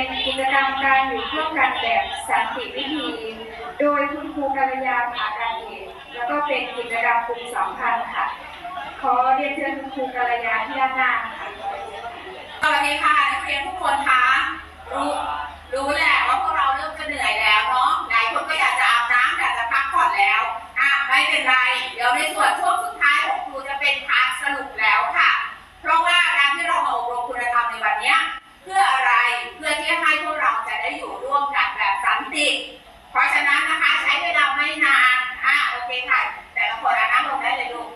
เป็นกิจกรรมการอยู่ร่วมกันแบบสันติวิธี โดยคุณครูกัลยาผาการเอกแล้วก็เป็นกิจกรรมกลุ่มสัมพันค่ะ ขอเรียนเชิญคุณครูกัลยาที่ด้านหน้าค่ะสวัสดีค่ะนักเรียนทุกคนคะรู้รู้แหละว่าพวกเราเริ่มจะเหนื่อยแล้วเนาะหลายคนก็อยากจะอาบน้ำอยากจะพักผ่อนแล้วอะไม่เป็นไร เดี๋ยวในส่วนช่วงสุดท้ายของครูจะเป็นพาร์ทสรุปแล้วค่ะ เพราะว่าการที่เรามาอบรมคุณธรรมในวันเนี้ยเพื่ออะไร อที่ให้พวกเราจะได้อยู่ร่วมกันแบบสันติเพราะฉะนั้นนะคะใช้เวลาไม่นานอะโอเคค่ะ แต่ละคนอะนั่งลงได้เลยลูก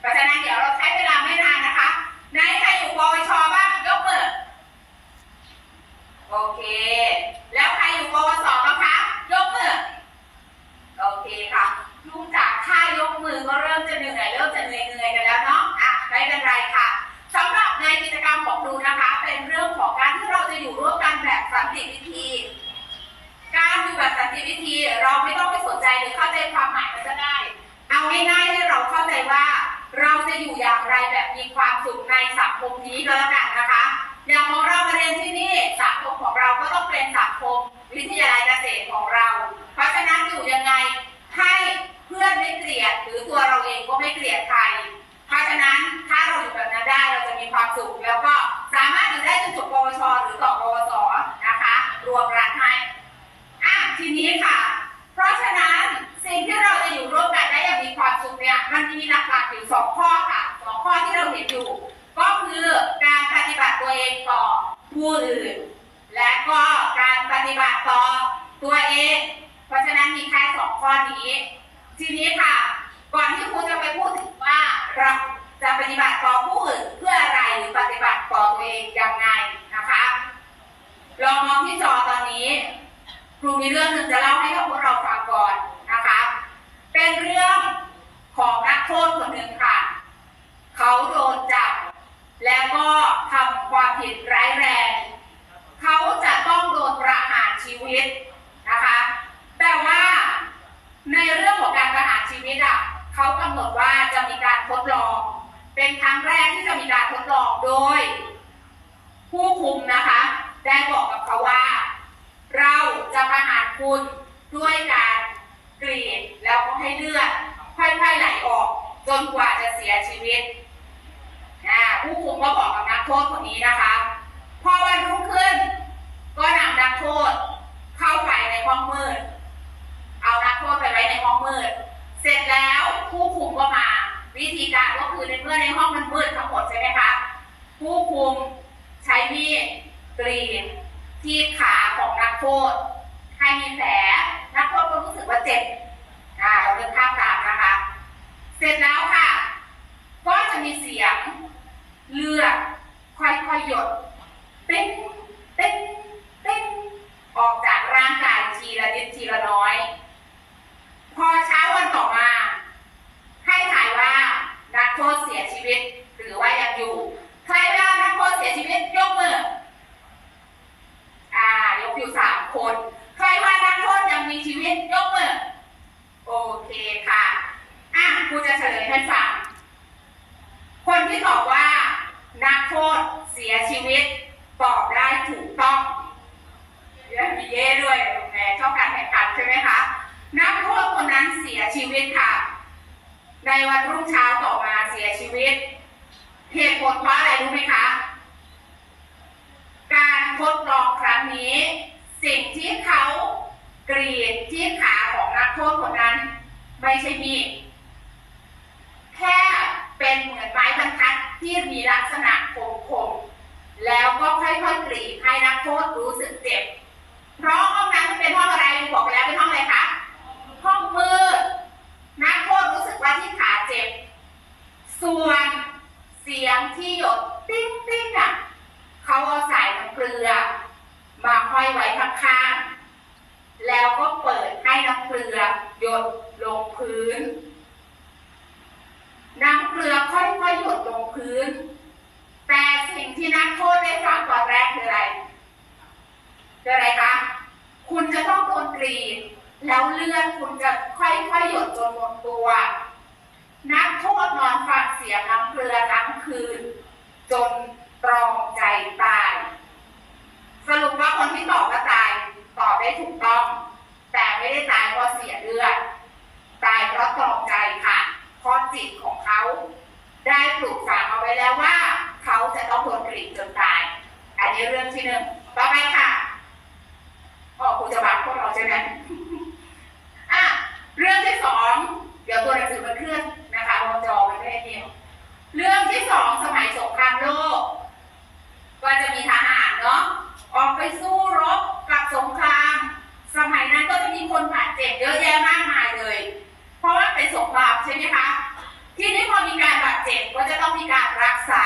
เพราะฉะนั้นเดี๋ยวเราใช้เวลาไม่นานนะคะไหนใครอยู่ปวชบ้างยกมือโอเค เป็นเรื่องของการที่เราจะอยู่ร่วมกันแบบสันติวิธี การอยู่แบบสันติวิธีเราไม่ต้องไปสนใจหรือเข้าใจความหมายมันก็ได้ เอาง่ายๆให้เราเข้าใจว่าเราจะอยู่อย่างไรแบบมีความสุขในสังคมนี้ก็แล้วกันนะคะ อย่างของเรามาเรียนที่นี่สังคมของเราก็ต้องเป็นสังคมวิทยาลัยเกษตรของเรา เพราะฉะนั้นอยู่ยังไงให้เพื่อนไม่เกลียดหรือตัวเราเองก็ไม่เกลียดใคร เพราะฉะนั้นถ้าเราอยู่แบบนั้นได้เราจะมีความสุขแล้วก็ สามารถอยู่ได้จนจบปวช หรือต่อปวสนะคะ รวมรัฐให้อะทีนี้ค่ะ เพราะฉะนั้นสิ่งที่เราจะอยู่ร่วมกันได้อย่างมีความสุขเนี่ยมันมีหลักๆอยู่สองข้อค่ะสองข้อที่เราเห็นอยู่ ก็คือการปฏิบัติตัวเองต่อผู้อื่น และก็การปฏิบัติต่อตัวเอง เพราะฉะนั้นมีแค่สองข้อนี้ ทีนี้ค่ะ ก่อนที่ครูจะไปพูดถึงว่าเรา จะปฏิบัติต่อผู้อื่นเพื่ออะไรหรือปฏิบัติต่อตัวเองยังไงนะคะลองมองที่จอตอนนี้ครูมีเรื่องหนึ่งจะเล่าให้กับพวกเราฟังก่อนนะคะ เป็นเรื่องของนักโทษคนหนึ่งค่ะ เขาโดนจับ แล้วก็ทำความผิดร้ายแรง เขาจะต้องโดนประหารชีวิตนะคะ แต่ว่าในเรื่องของการประหารชีวิตอะเขากำหนดว่าจะมีการทดลอง เป็นครั้งแรกที่จะมีการทดลองโดย ผู้คุมนะคะ ได้บอกกับเขาว่า เราจะประหารคุณด้วยการกรีดแล้วก็ให้เลือดค่อยๆไหลออก จนกว่าจะเสียชีวิตผู้คุมก็บอกกับนักโทษคนนี้นะคะ พอวันรุ่งขึ้น ก็นำนักโทษเข้าไปในห้องมืด เอานักโทษไปไว้ในห้องมืด เสร็จแล้วผู้คุมก็มา วิธีการก็คือในเมื่อในห้องมันมืดทั้งหมดใช่ไหมคะ ผู้คุมใช้มีดกรีดที่ขาของนักโทษ ให้มีแผล นักโทษก็รู้สึกว่าเจ็บ อ่า เราเดินภาพตามนะคะ เสร็จแล้วค่ะ ก็จะมีเสียงเลือดค่อยๆหยดติ้งติ้งติ้งออกจากร่างกายทีละนิดทีละน้อย พอเช้าวันต่อมา ให้ถ่ายว่านักโทษเสียชีวิต หรือว่ายังอยู่ ใครว่านักโทษเสียชีวิตยกมือ อ่ายกอยู่สามคน ใครว่านักโทษยังมีชีวิตยกมือ โอเคค่ะ อะครูจะเฉลยให้ฟัง คนที่ตอบว่า นักโทษเสียชีวิต ตอบได้ถูกต้องเย้มีเย่ด้วยแหมชอบการแข่งขันใช่ไหมคะ นักโทษคนนั้นเสียชีวิตค่ะ ในวันรุ่งเช้าต่อมาเสียชีวิต เหตุผลเพราะอะไรรู้ไหมคะ การทดลองครั้งนี้ สิ่งที่เขากรีดที่ขาของนักโทษคนนั้น ไม่ใช่มีดแค่เป็นเหมือนไม้บรรทัดที่มีลักษณะคมๆแล้วก็ค่อยๆกรีดให้นักโทษรู้สึกเจ็บ เพราะห้องนั้นเป็นห้องอะไรบอกไปแล้วเป็นห้องอะไรคะห้องมืดนักโทษรู้สึกว่าที่ขาเจ็บ ส่วนเสียงที่หยดติ้งติ้งอะเขาเอาสายน้ำเกลือมาห้อยไว้ข้างๆ แล้วก็เปิดให้น้ำเกลือหยดลงพื้นำเกลือค่อยๆหยดลงพื้น แต่สิ่งที่นักโทษได้ฟังตอนแรกคืออะไรคืออะไรคะ คุณจะต้องโดนกรีด แล้วเลือดคุณจะค่อยๆหยดจนหมดตัว นักโทษนอนฟังเสียงน้ำเกลือทั้งคืน จนตรอมใจตาย สรุปว่าคน ลิตจนตาย อันนี้เรื่องที่หนึ่งต่อไปค่ะอ๋อครูจะบังพวกเราใช่ไหมอะเรื่องที่สองเดี๋ยวตัวหนังสือมันเคลื่อนนะคะวงจอมันไม่ได้เดียวเรื่องที่สองสมัยสงครามโลก ก็จะมีทหารเนาะออกไปสู้รบกับสงคราม สมัยนั้นก็จะมีคนบาดเจ็บเยอะแยะมากมายเลย เพราะว่าเป็นสงครามใช่ไหมคะ ที่นี้พอมีการบาดเจ็บก็จะต้องมีการรักษา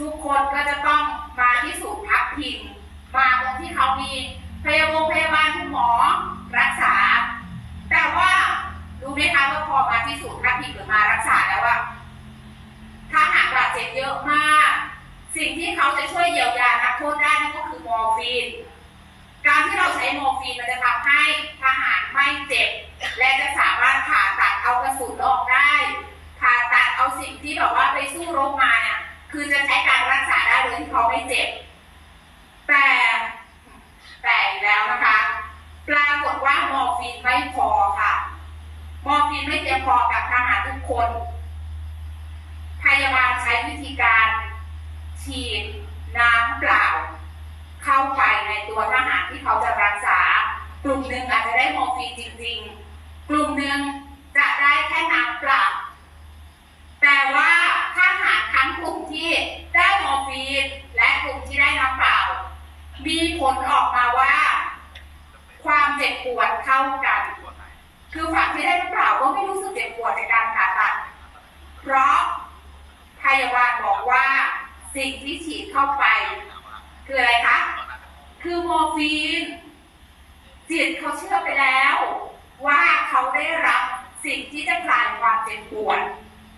ทุกคนก็จะต้องมาที่ศูนย์พักพิงมาตรงที่เขามีพยาบาลพยาบาลคุณหมอรักษา แต่ว่ารู้ไหมคะว่าพอมาที่ศูนย์พักพิงหรือมารักษาแล้วว่าถ้าหากบาดเจ็บเยอะมาก สิ่งที่เขาจะช่วยเยียวยานักโทษได้นั่นก็คือมอร์ฟีน การที่เราใช้มอร์ฟีนมันจะทำให้ทหารไม่เจ็บ และจะสามารถผ่าตัดเอากระสุนออกได้ ผ่าตัดเอาสิ่งที่แบบว่าไปสู้รบมาเนี่ย คือจะใช้การรักษาได้โดย ที่เขาไม่เจ็บแต่แต่อีกแล้วนะคะ ปรากฏว่ามอร์ฟีนไม่พอค่ะ มอร์ฟีนไม่เพียงพอกับทหารทุกคน พยาบาลใช้วิธีการฉีดน้ำเปล่า เข้าไปในตัวทหารที่เขาจะรักษา กลุ่มหนึ่งอาจจะได้มอร์ฟีนจริง ๆ กลุ่มหนึ่งจะได้แค่น้ำเปล่าแต่ว่าทหารทั้งกลุ่มที่ มีผลออกมาว่า ความเจ็บปวดเท่ากัน คือฝั่งที่ได้น้ำเปล่าก็ไม่รู้สึกเจ็บปวดในการผ่าตัด เพราะพยาบาลบอกว่าสิ่งที่ฉีดเข้าไป คืออะไรคะ คือโมฟีน จิตเขาเชื่อไปแล้ว ว่าเขาได้รับสิ่งที่จะคลายความเจ็บปวด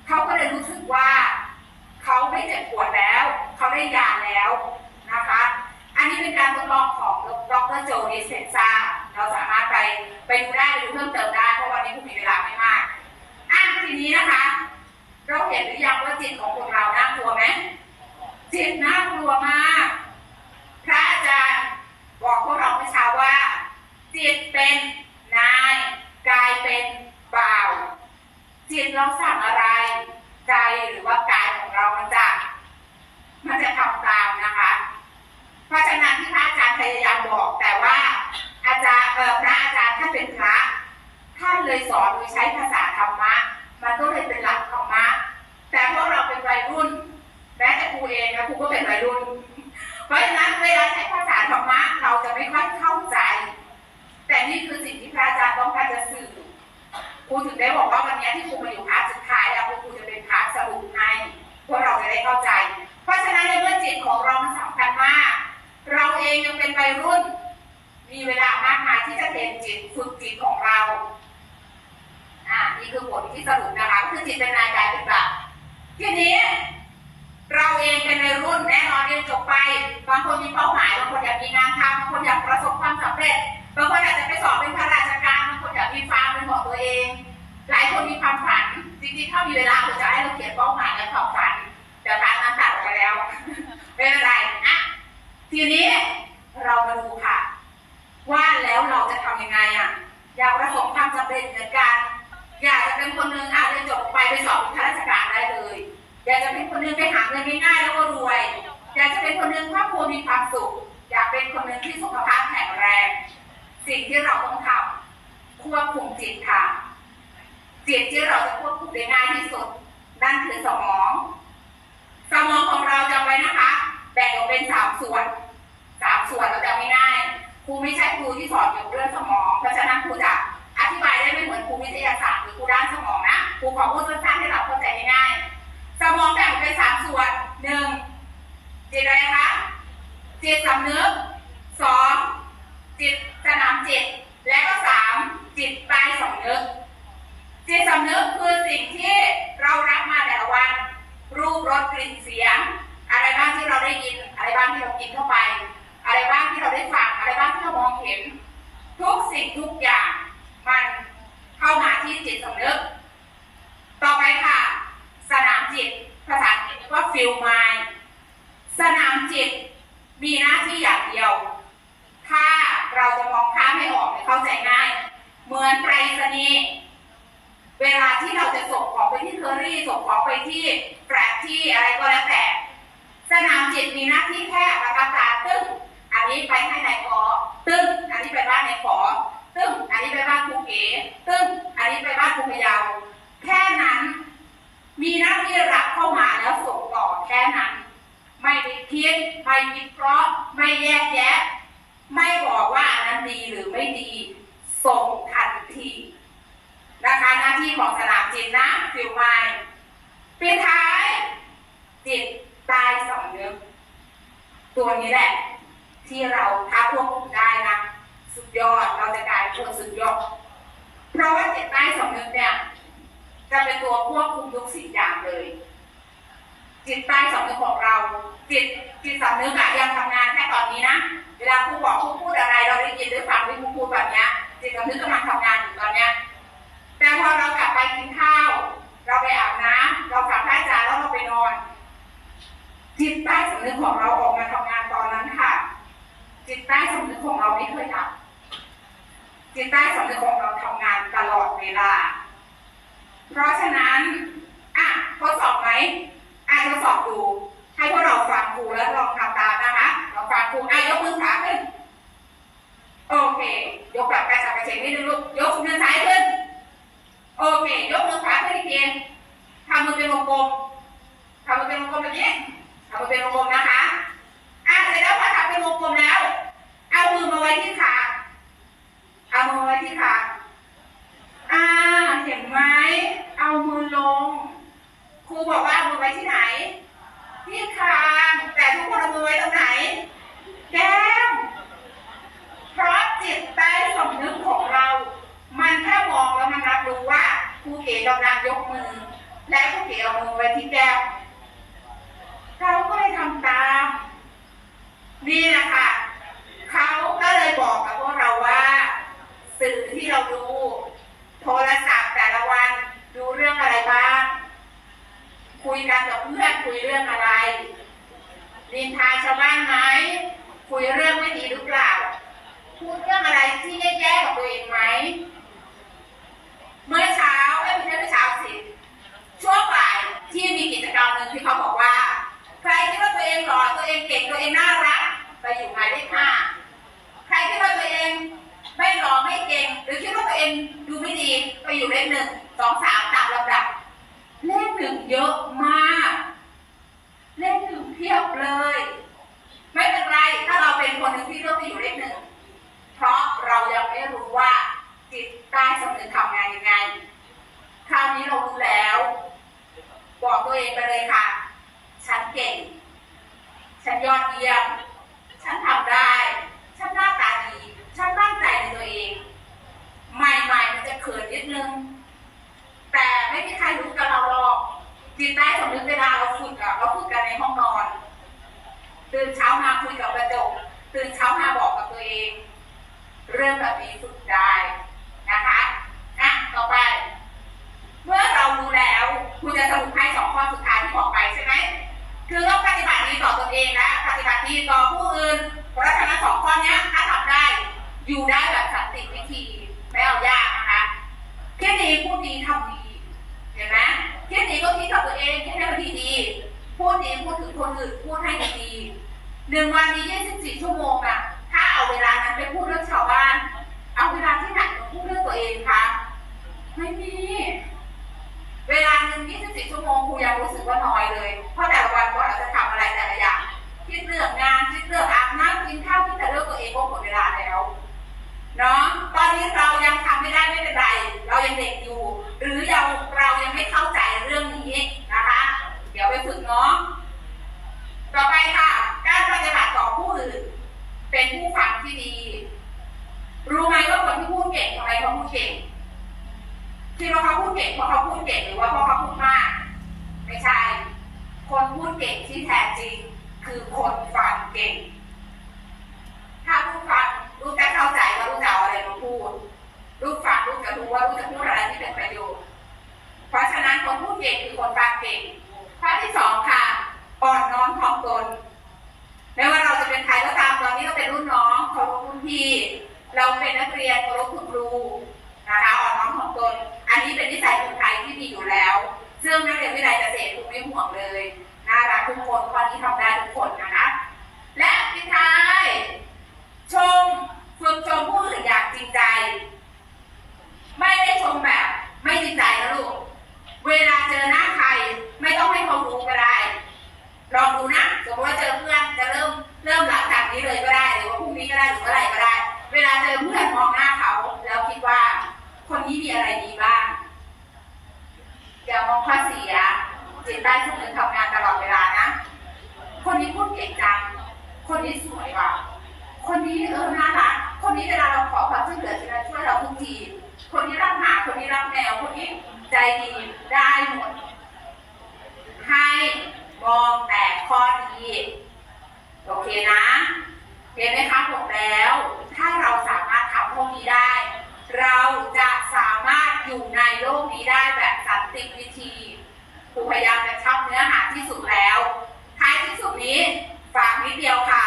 เขาก็เลยรู้สึกว่า เขาไม่เจ็บปวดแล้ว เขาได้ยาแล้วนะคะ อันนี้เป็นการทดลองของดรโจดิสเซนซาเราสามารถไปไปดูได้ดูเพิ่มเติมได้เพราะวันนี้คุณมีเวลาไม่มากอะทีนี้นะคะ เราเห็นหรือยังว่าจิตของคนเราน่ากลัวไหมจิตน่ากลัวมาก พระอาจารย์บอกพวกเราเมื่อเช้าว่า จิตเป็นนายกายเป็นบ่าว จิตเราสั่งอะไร ใจหรือว่ากายของเรามันจะมันจะทำตามนะคะ เพราะฉะนั้นที่พระอาจารย์พยายามบอก แต่ว่าอาจารย์เอ่อพระอาจารย์ท่านเป็นพระท่านเลยสอนโดยใช้ภาษาธรรมะ มันก็เลยเป็นหลักธรรมะ แต่พวกเราเป็นวัยรุ่นแม้แต่ครูเองนะครูก็เป็นวัยรุ่น เพราะฉะนั้นเวลาใช้ภาษาธรรมะเราจะไม่ค่อยเข้าใจ แต่นี่คือสิ่งที่พระอาจารย์ต้องการจะสื่อ ครูถึงได้บอกว่าวันนี้ที่ครูมาอยู่พาร์ทสุดท้ายแล้วครูจะเป็นพาร์ทสรุปให้พวกเราจะได้เข้าใจ เพราะฉะนั้นในเมื่อจิตของเรามันสำคัญมาก เราเองยังเป็นวัยรุ่น มีเวลามากมายที่จะเรียนจิตฝึกจิตของเราอ่านี่คือผลที่สรุปนะคะคือจิตเป็นนายกายเป็นแบบทีนี้เราเองเป็นวัยรุ่นแน่นอนเรียนจบไป บางคนมีเป้าหมายบางคนอยากมีงานทำบางคนอยากประสบความสำเร็จบางคนอยากจะไปสอบเป็นข้าราชก อยากมีฟาร์มเป็นของตัวเอง หลายคนมีความฝัน จริงๆ ถ้ามีเวลาผมจะให้เราเขียนเป้าหมายและความฝัน รูไม่ใช่ครูที่สอนเกี่ยวกับเรื่องสมอง เพราะฉะนั้นครูจะอธิบายได้ไม่เหมือนครูวิทยาศาสตร์หรือครูด้านสมองนะ ครูขอพูดสั้นๆให้เราเข้าใจง่ายๆ สมองแบ่งเป็นสามส่วนหนึ่งจิตอะไรคะจิตสำนึกสองจิตสนามจิต และก็สามจิตใต้สำนึก จิตสำนึกคือสิ่งที่เรารับมาแต่ละวัน รูปรสกลิ่นเสียง อะไรบ้างที่เราได้ยิน อะไรบ้างที่เรากินเข้าไป อะไรบ้างที่เราได้ฟังอะไรบ้างที่เรามองเห็น ทุกสิ่งทุกอย่าง มันเข้ามาที่จิตสำนึก ต่อไปค่ะ สนามจิตภาษาอังกฤษเรียกว่าฟิลไมล์สนามจิตมีหน้าที่อย่างเดียว ถ้าเราจะมองข้ามไม่ออกเข้าใจง่าย เหมือนไปรษณีย์เวลาที่เราจะส่งของไปที่เคอรี่ส่งของไปที่แฟลที่อะไรก็แล้วแต่ สนามจิตมีหน้าที่แค่ประกาศตาตึ้ง นี้ไปให้นายขอตึ้งอันนี้ไปบ้านนายขอตึ้งอันนี้ไปบ้านครูเก๋ตึ้งอันนี้ไปบ้านครูพยาวแค่นั้น มีนักที่รับเข้ามาแล้วส่งต่อแค่นั้น ไม่ได้คิไม่วิเคราะห์ไม่แยกแยะ ไม่บอกว่าอันนั้นดีหรือไม่ดีส่งทันทีนะคะหน้าที่ของสนามจิตนะฟิวไมเป็นท้ายจิตตายสองเนื้อตัวนี้แหละ ที่เราถ้าควบคุมได้นะสุดยอดเราจะกลายเป็นคนสุดยอด เพราะว่าจิตใต้สำนึกเนี่ยจะเป็นตัวควบคุมทุกสิ่งอย่างเลย จิตใต้สำนึกของเรา จิตจิตสำนึกอะยังทำงานแค่ตอนนี้นะเวลาครูบอก เองดูไม่ดีไปอยู่เลขหนึ่งสองสามตามลำดับเลขหนึ่งเยอะมาก เลขหนึ่งเพียบเลย ไม่เป็นไรถ้าเราเป็นคนหนึ่งที่เลือกไปอยู่เลขหนึ่งเพราะเรายังไม่รู้ว่าจิตใต้สำนึกทำงานยังไง คราวนี้เรารู้แล้ว บอกตัวเองไปเลยค่ะ ฉันเก่ง ฉันยอดเยี่ยม ฉันทำได้ จะเขินนิดนึง แต่ไม่มีใครรู้กับเราหรอกจิตใต้สำนึกเวลาเราฝึกอะเราฝึกกันในห้องนอน ตื่นเช้ามาคุยกับกระจก ตื่นเช้ามาบอกกับตัวเอง เรื่องแบบนี้ฝึกได้นะคะอะต่อไป เมื่อเรารู้แล้ว คุณจะสรุปให้สองข้อสุดท้ายที่บอกไปใช่ไหมคือต้องปฏิบัติดีต่อตนเองและปฏิบัติดีต่อผู้อื่นเพราะฉะนั้นสองข้อนี้ถ้าทำได้ อยู่ได้แบบสันติวิธีไม่เอายาก คะคิดดีพูดดีทำดีเห็นไหมคิดดีก็คิดกับตัวเองคิดให้มันดีดีๆพูดดีพูดถึงคนอื่นพูดให้ดีๆหนึ่งวันนี้24 ชั่วโมงอะถ้าเอาเวลานั้นไปพูดเรื่องชาวบ้าน เอาเวลาที่ไหนมาพูดเรื่องตัวเองคะไม่มีเวลาหนึ่ง24 ชั่วโมงครูยังรู้สึกว่าน้อยเลย เพราะแต่ละวันก็อาจจะทำอะไรแต่ละอย่างคิดเรื่องงานคิดเรื่องอาบน้ำกินข้าวคิดแต่เรื่องตัวเองก็หมดเวลา เนาะตอนนี้เรายังทำไม่ได้ไม่เป็นไร เรายังเด็กอยู่ หรือเราเรายังไม่เข้าใจเรื่องนี้นะคะ เดี๋ยวไปฝึกเนาะต่อไปค่ะ การปฏิบัติต่อผู้อื่น เป็นผู้ฟังที่ดี รู้ไหมว่าคนที่พูดเก่งทำไมเขาพูดเก่งคิดว่าเขาพูดเก่งเพราะเขาพูดเก่งหรือว่าเพราะเขาพูดมาก ไม่ใช่ คนพูดเก่งที่แท้จริง คือคนฟังเก่ง ถ้าผู้ฟังรู้จะเข้าใจ พูด รู้ฟังรู้จะรู้ว่ารู้จะพูดอะไรที่เป็นประโยชน์ เพราะฉะนั้นคนพูดเก่งคือคนฟังเก่งข้อที่สองค่ะอ่อนน้อมถ่อมตนไม่ว่าเราจะเป็นใครก็ตามตอนนี้เราเป็นรุ่นน้องเคารพรุ่นพี่ เราเป็นนักเรียนเคารพคุณครูนะคะอ่อนน้อมถ่อม คนนี้สวยว่ะคนนี้เออน่ารักคนนี้เวลาเราขอความช่วยเหลือจะมาช่วยเราทุกที คนนี้รักหมาคนนี้รักแมวคนนี้ใจดีได้หมดให้มองแต่ข้อดีโอเคนะเห็นไหมคะผมแล้ว ถ้าเราสามารถทำพวกนี้ได้ เราจะสามารถอยู่ในโลกนี้ได้แบบสันติวิธีครูพยายามจะชอบเนื้อหาที่สุดแล้ว ท้ายที่สุดนี้ นิดเดียวค่ะ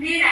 need